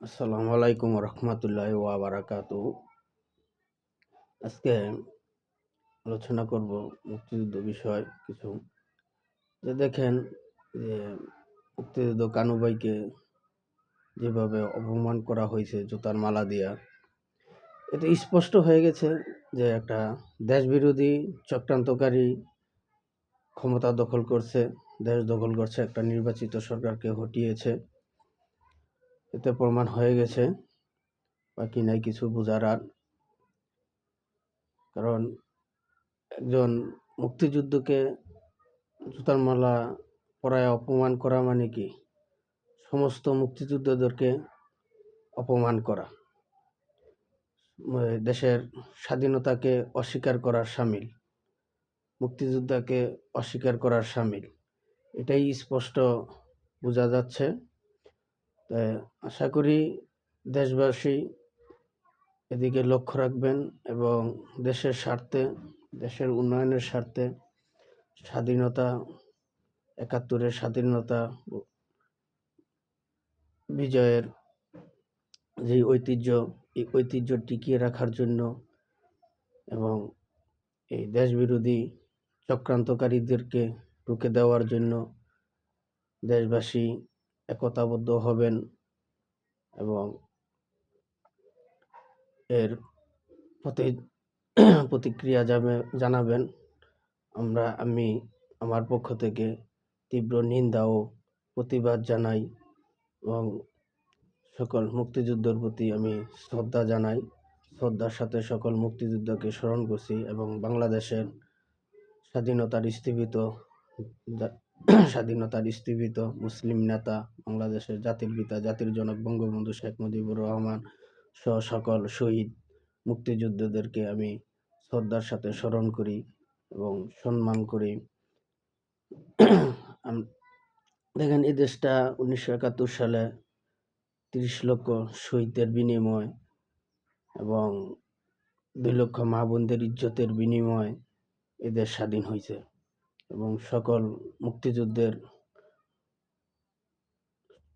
আসসালামু আলাইকুম রহমতুল্লাহ ওয়াবারাকাত আজকে আলোচনা করব মুক্তিযুদ্ধ বিষয় কিছু। যে দেখেন যে মুক্তিযুদ্ধ কানুবাইকে যেভাবে অপমান করা হয়েছে জুতার মালা দিয়া, এটা স্পষ্ট হয়ে গেছে যে একটা দেশবিরোধী চক্রান্তকারী ক্ষমতা দখল করছে, দেশ দখল করছে একটা নির্বাচিত সরকারকে হটিয়েছে। এতে প্রমাণ হয়ে গেছে, বাকি নাই কিছু বোঝার আর। কারণ একজন মুক্তিযুদ্ধকে জুতার মালা পরায় অপমান করা মানে কি? সমস্ত মুক্তিযুদ্ধদেরকে অপমান করা। দেশের স্বাধীনতাকে অস্বীকার করার সামিল, মুক্তিযোদ্ধাকে অস্বীকার করার সামিল, এটাই স্পষ্ট বোঝা যাচ্ছে। তাই আশা করি দেশবাসী এদিকে লক্ষ্য রাখবেন এবং দেশের স্বার্থে, দেশের উন্নয়নের স্বার্থে স্বাধীনতা, একাত্তরের স্বাধীনতা বিজয়ের যে ঐতিহ্য, এই ঐতিহ্য টিকিয়ে রাখার জন্য এবং এই দেশবিরোধী চক্রান্তকারীদেরকে রুখে দেওয়ার জন্য দেশবাসী একতাবদ্ধ হবেন এবং এর প্রতি প্রতিক্রিয়া যাবে জানাবেন। আমরা, আমি আমার পক্ষ থেকে তীব্র নিন্দা ও প্রতিবাদ জানাই এবং সকল মুক্তিযুদ্ধের প্রতি আমি শ্রদ্ধা জানাই। শ্রদ্ধার সাথে সকল মুক্তিযুদ্ধকে স্মরণ করছি এবং বাংলাদেশের স্বাধীনতার স্থীপিত স্বাধীনতার স্থীপিত মুসলিম নেতা, বাংলাদেশের জাতির পিতা, জাতির জনক বঙ্গবন্ধু শেখ মুজিবুর রহমান সহ সকল শহীদ মুক্তিযুদ্ধদেরকে আমি শ্রদ্ধার সাথে স্মরণ করি এবং সম্মান করি। দেখেন, এই দেশটা উনিশশো একাত্তর সালে তিরিশ লক্ষ শহীদের বিনিময় এবং দুই লক্ষ মা বোনদের ইজ্জতের বিনিময় এদের স্বাধীন হয়েছে এবং সকল মুক্তিযুদ্ধের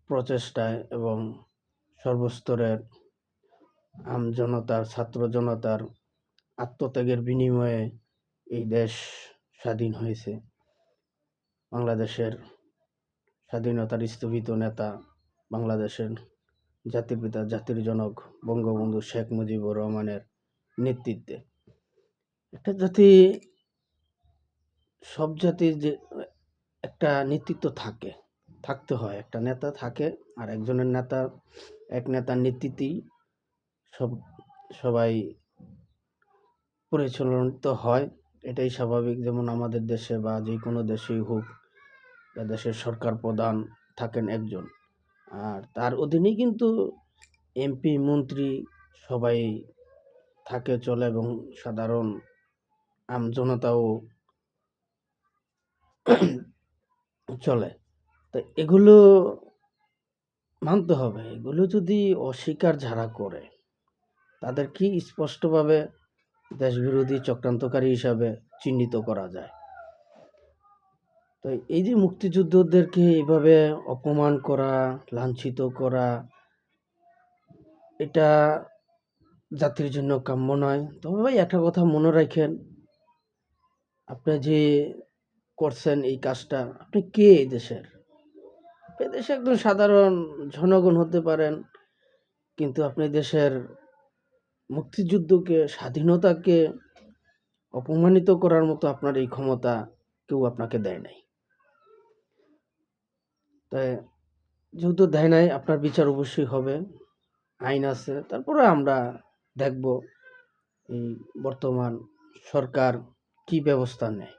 প্রচেষ্টায় এবং সর্বস্তরের আম জনতার, ছাত্র জনতার আত্মত্যাগের বিনিময়ে এই দেশ স্বাধীন হয়েছে। বাংলাদেশের স্বাধীনতার স্থবিত নেতা বাংলাদেশের জাতির পিতা জাতির জনক বঙ্গবন্ধু শেখ মুজিবুর রহমানের নেতৃত্বে। একটা জাতি সব জাতির যে, একটা নেতৃত্ব থাকে, থাকতে হয়। একটা নেতা থাকে আর একজনের নেতা, এক নেতার নেতৃত্বেই সব, সবাই পরিচালিত হয়। এটাই স্বাভাবিক। যেমন আমাদের দেশে বা যে কোনো দেশেই হোক, বা দেশের সরকার প্রধান থাকেন একজন। আর তার অধীনেই কিন্তু এমপি, মন্ত্রী সবাই থাকে, চলে এবং সাধারণ আমজনতাও চলে। তো এগুলো মানতে হবে। এগুলো যদি অস্বীকার যারা করে, তাদের কি স্পষ্টভাবে দেশবিরোধী চক্রান্তকারী হিসাবে চিহ্নিত করা যায়? তো এই যে মুক্তিযুদ্ধদেরকে এইভাবে অপমান করা, লাঞ্ছিত করা, এটা জাতির জন্য কাম্য নয়। তবে ভাই, একটা কথা মনে রাখেন আপনি যে করছেন এই কাজটা, আপনি কে এই দেশের? দেশে একদম সাধারণ জনগণ হতে পারেন, কিন্তু আপনি দেশের মুক্তিযুদ্ধকে, স্বাধীনতাকে অপমানিত করার মতো আপনার এই ক্ষমতা কেউ আপনাকে দেয় নাই। তাই যেহেতু দেয় নাই, আপনার বিচার অবশ্যই হবে, আইন আছে, তারপরে আমরা দেখব এই বর্তমান সরকার কি ব্যবস্থা নেয়।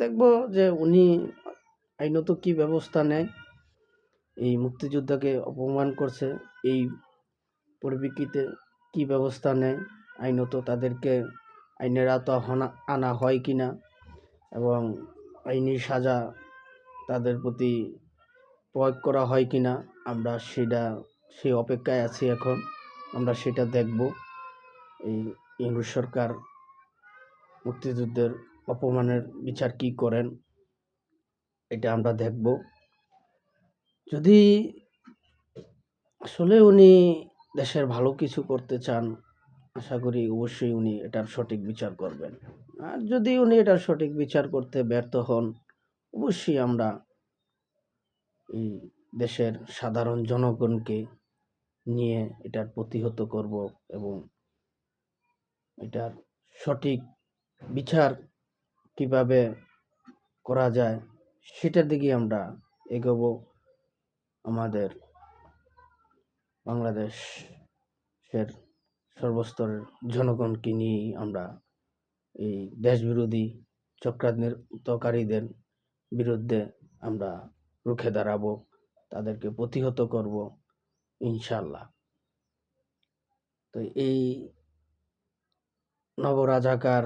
দেখব যে উনি আইনত কি ব্যবস্থা নেয়। এই মুক্তিযোদ্ধাকে অপমান করছে, এই পরিপ্রেক্ষিতে কি ব্যবস্থা নেয়, আইনত তাদেরকে আইনের আওতা আনা হয় কি না এবং আইনি সাজা তাদের প্রতি প্রয়োগ করা হয় কি না, আমরা সেটা সেই অপেক্ষায় আছি এখন, আমরা সেটা দেখব। এই ইংরেজ সরকার মুক্তিযুদ্ধের অপমানের বিচার কি করেন, এটা আমরা দেখব। যদি আসলে উনি দেশের ভালো কিছু করতে চান, আশা করি অবশ্যই উনি এটার সঠিক বিচার করবেন। আর যদি উনি এটার সঠিক বিচার করতে ব্যর্থ হন, অবশ্যই আমরা এই দেশের সাধারণ জনগণকে নিয়ে এটার প্রতিহত করব এবং এটার সঠিক বিচার কীভাবে করা যায়, সেটার দিকে আমরা এগোবো আমাদের বাংলাদেশের সর্বস্তরের জনগণকে নিয়েই আমরা এই দেশবিরোধী চক্রান্তকারীদের বিরুদ্ধে আমরা রুখে দাঁড়াবো, তাদেরকে প্রতিহত করব ইনশাল্লাহ তো এই নবরাজাকার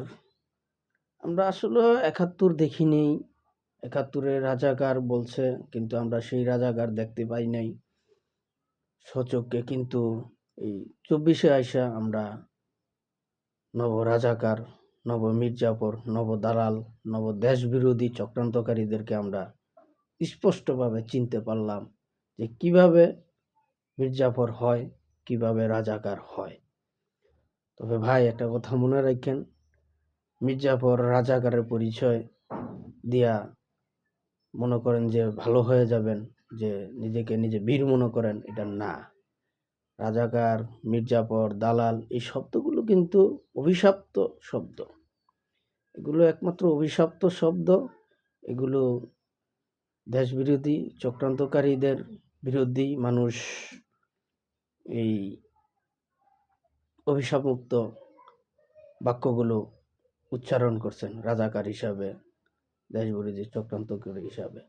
আমরা আসলে একাত্তর দেখিনি। একাত্তরে রাজাকার বলছে, কিন্তু আমরা সেই রাজাকার দেখতে পাই নাই। সচককে কিন্তু এই চব্বিশে আইসা আমরা নব রাজাকার নব মির্জাফর নব দালাল নব দেশ বিরোধী চক্রান্তকারীদেরকে আমরা স্পষ্টভাবে চিনতে পারলাম যে কীভাবে মির্জাফর হয়, কীভাবে রাজাকার হয়। তবে ভাই, একটা কথা মনে রাখেন মির্জাফর রাজাকারের পরিচয় দিয়া মনে করেন যে ভালো হয়ে যাবেন, যে নিজেকে নিজে বীর মনে করেন, এটা না। রাজাকার মির্জাফর দালাল, এই শব্দগুলো কিন্তু অভিশপ্ত শব্দ। এগুলো একমাত্র অভিশপ্ত শব্দ। এগুলো দেশবিরোধী, চক্রান্তকারীদের বিরোধী মানুষ এই অভিশাপমুক্ত বাক্যগুলো উচ্চারণ করছেন রাজাকার হিসাবে দেশবিরোধী চক্রান্তকারী হিসাবে।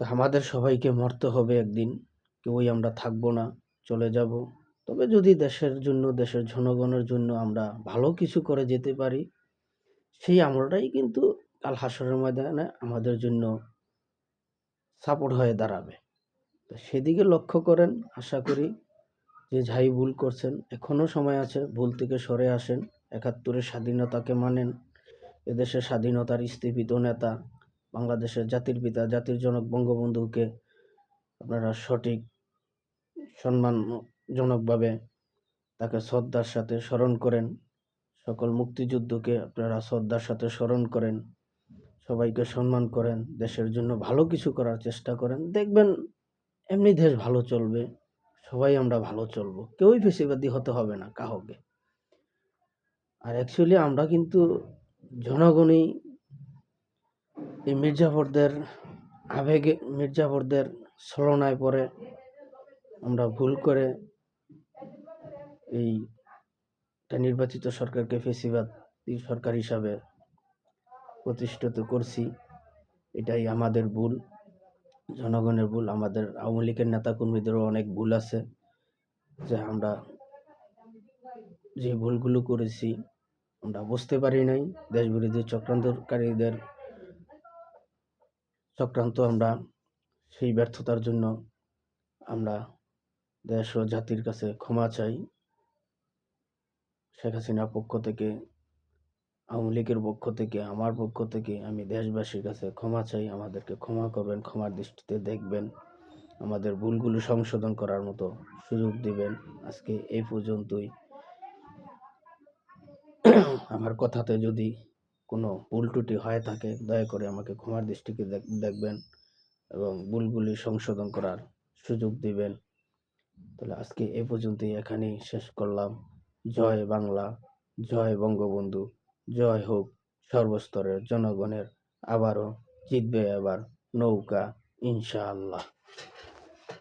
তো আমাদের সবাইকে মরতে হবে একদিন, কেউই আমরা থাকব না, চলে যাব। তবে যদি দেশের জন্য, দেশের জনগণের জন্য আমরা ভালো কিছু করে যেতে পারি, সেই আমলটাই কিন্তু কাল হাসরের ময়দানে আমাদের জন্য সাপোর্ট হয়ে দাঁড়াবে। তো সেদিকে লক্ষ্য করেন, আশা করি যে যাই ভুল করছেন এখনও সময় আছে, ভুল থেকে সরে আসেন। একাত্তরের স্বাধীনতাকে মানেন এদেশের স্বাধীনতার স্থিপিত নেতা, বাংলাদেশের জাতির পিতা, জাতির জনক বঙ্গবন্ধুকে আপনারা সঠিক সম্মানজনকভাবে তাকে শ্রদ্ধার সাথে স্মরণ করেন। সকল মুক্তিযুদ্ধকে আপনারা শ্রদ্ধার সাথে স্মরণ করেন। সবাইকে সম্মান করেন। দেশের জন্য ভালো কিছু করার চেষ্টা করেন। দেখবেন এমনি দেশ ভালো চলবে, সবাই আমরা ভালো চলবো। কেউই ফেসিবাদী হতে হবে না কাহকে অ্যাকচুয়ালি আমরা কিন্তু জনগণই এই মির্জাফরদের আবেগে, মির্জাফরদের ছলনায় পড়ে আমরা ভুল করে এই নির্বাচিত সরকারকে ফেসিবাদী সরকার হিসাবে প্রতিষ্ঠিত করছি, এটাই আমাদের ভুল, জনগণের ভুল, আমাদের আওয়ামী লীগের নেতাকর্মীদেরও অনেক ভুল আছে যে আমরা যে ভুলগুলো করেছি আমরা বুঝতে পারি নাই। দেশবিরোধী চক্রান্তকারীদের চক্রান্ত আমরা, সেই ব্যর্থতার জন্য আমরা দেশ ও জাতির কাছে ক্ষমা চাই। শেখ হাসিনার পক্ষ থেকে, আওয়ামী লীগের পক্ষ থেকে, আমার পক্ষ থেকে আমি দেশবাসীর কাছে ক্ষমা চাই। আমাদেরকে ক্ষমা করবেন, ক্ষমার দৃষ্টিতে দেখবেন, আমাদের ভুলগুলো সংশোধন করার মতো সুযোগ দিবেন। আজকে এই পর্যন্তই। আমার কথাতে যদি কোনো ভুল ত্রুটি হয়ে থাকে, দয়া করে আমাকে ক্ষমার দৃষ্টিকে দেখবেন এবং ভুলগুলি সংশোধন করার সুযোগ দিবেন। তাহলে আজকে এ পর্যন্তই, এখানেই শেষ করলাম। জয় বাংলা, জয় বঙ্গবন্ধু, জয় হোক সর্বস্তরের জনগণের। আবারও জিতবে এবার নৌকা, ইনশাআল্লাহ।